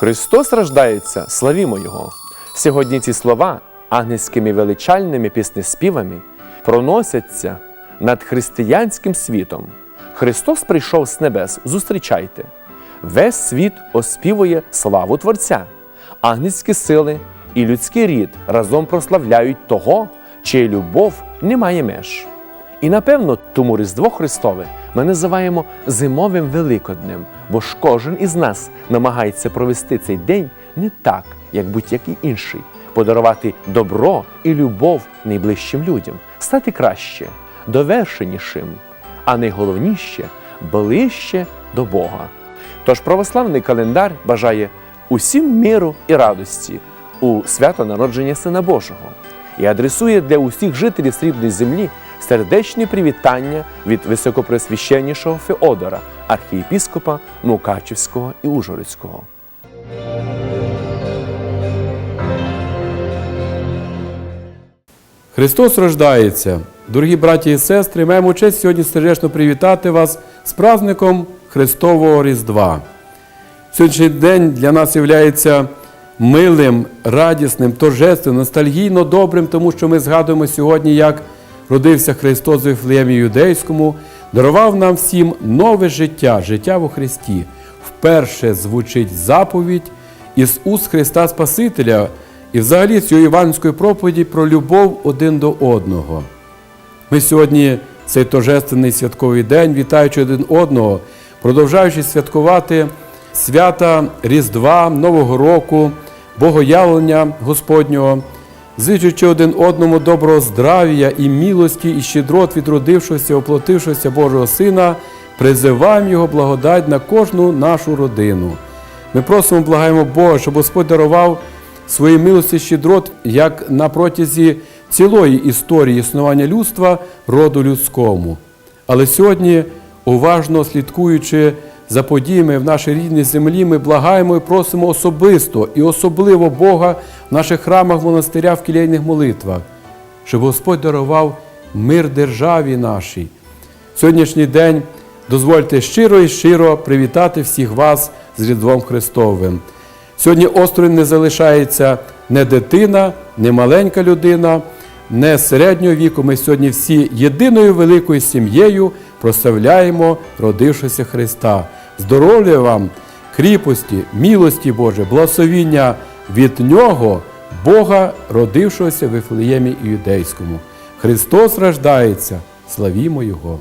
Христос рождається, славімо Його! Сьогодні ці слова ангельськими величальними піснеспівами проносяться над християнським світом. Христос прийшов з небес, зустрічайте. Весь світ оспівує славу Творця, ангельські сили і людський рід разом прославляють того, чия любов не має меж. І напевно тому Різдво Христове ми називаємо зимовим Великоднем, бо ж кожен із нас намагається провести цей день не так, як будь-який інший, подарувати добро і любов найближчим людям, стати краще, довершенішим, а найголовніше ближче до Бога. Тож православний календар бажає усім миру і радості у свято народження Сина Божого і адресує для усіх жителів срібної землі сердечні привітання від високопресвященнішого Феодора, архієпіскопа Мукачівського і Ужгородського. Христос рождається. Дорогі браті і сестри, маємо честь сьогодні сердечно привітати вас з праздником Христового Різдва. Сьогоднішній день для нас є милим, радісним, торжественним, ностальгійно добрим, тому що ми згадуємо сьогодні, як родився Христос в Вифлеємі Юдейському, дарував нам всім нове життя, життя во Христі. Вперше звучить заповідь із уст Христа Спасителя і взагалі цієї іванської проповіді про любов один до одного. Ми сьогодні цей торжественний святковий день, вітаючи один одного, продовжаючи святкувати свята Різдва, Нового року, Богоявлення Господнього, зичучи один одному доброго здрав'я і милості, і щедрот від родившогося, оплотившогося Божого Сина, призиваємо Його благодать на кожну нашу родину. Ми просимо, благаємо Бога, щоб Господь дарував свої милості щедрот, як на протязі цілої історії існування людства роду людському. Але сьогодні, уважно слідкуючи за подіями в нашій рідній землі, ми благаємо і просимо особисто і особливо Бога в наших храмах, монастирях, в кілейних молитвах, щоб Господь дарував мир державі нашій. Сьогоднішній день дозвольте щиро і щиро привітати всіх вас з Різдвом Христовим. Сьогодні осторонь не залишається не дитина, не маленька людина, не середнього віку. Ми сьогодні всі єдиною великою сім'єю прославляємо родившися Христа. Здоров'я вам, кріпості, милості Боже, благословіння від Нього, Бога, родившогося в Вифлеємі Іудейському. Христос рождається, славімо Його!